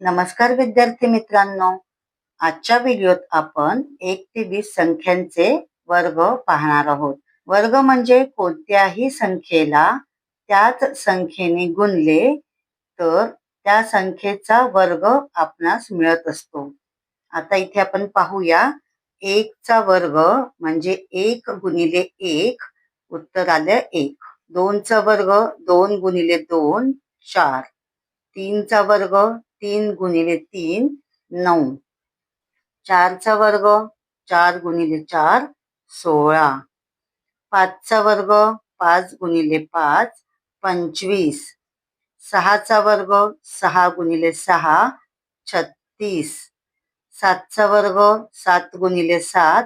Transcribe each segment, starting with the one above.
नमस्कार विद्यार्थी मित्रांनो. आजच्या व्हिडिओत आपण एक ते वीस संख्यांचे वर्ग पाहणार आहोत. वर्ग म्हणजे कोणत्याही संख्येला त्याच संख्येने गुणले तर त्या संख्येचा वर्ग आपणास मिळत असतो. आता इथे आपण पाहूया. एक चा वर्ग म्हणजे एक गुणिले एक उत्तर आलं एक. दोनचा वर्ग दोन गुणिले दोन चार. तीनचा वर्ग तीन गुणिले तीन नऊ. चारचा वर्ग चार गुणिले चार सोळा. पाचचा वर्ग पाच गुणिले पाच पंचवीस. सहाचा वर्ग सहा गुणिले सहा छत्तीस. सातचा वर्ग सात गुणिले सात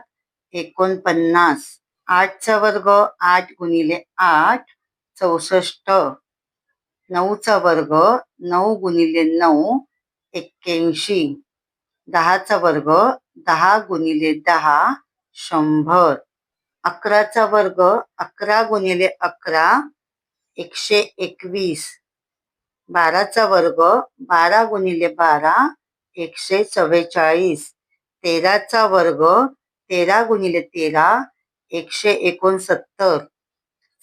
एकोणपन्नास. आठचा वर्ग आठ गुणिले आठ चौसष्ट. नऊचा वर्ग नऊ गुणिले नऊ एक्क्याऐंशी. दहाचा वर्ग दहा गुणिले दहा शंभर. अकराचा वर्ग अकरा गुणिले अकरा एकशे एकवीस. बाराचा वर्ग बारा गुणिले बारा एकशे चव्वेचाळीस. तेराचा वर्ग तेरा गुणिले तेरा एकशे एकोणसत्तर.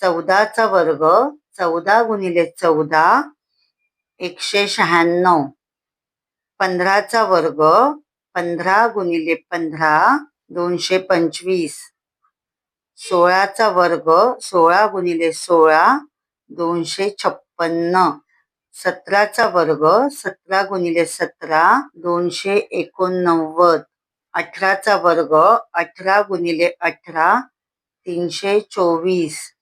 चौदाचा वर्ग चौदा गुणिले चौदा एकशे शहाण्णव. पंधराचा वर्ग पंधरा गुणिले पंधरा दोनशे पंचवीस. सोळाचा वर्ग सोळा गुणिले सोळा दोनशे छप्पन्न. सतराचा वर्ग सतरा गुणिले सतरा दोनशे एकोणनव्वद. अठराचा वर्ग अठरा गुणिले अठरा तीनशे चोवीस.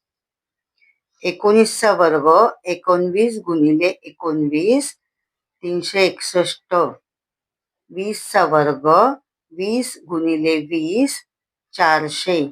एकोणीसचा वर्ग एकोणवीस गुणिले एकोणवीस तीनशे एकसष्ट. वीसचा वर्ग वीस गुणिले वीस चारशे.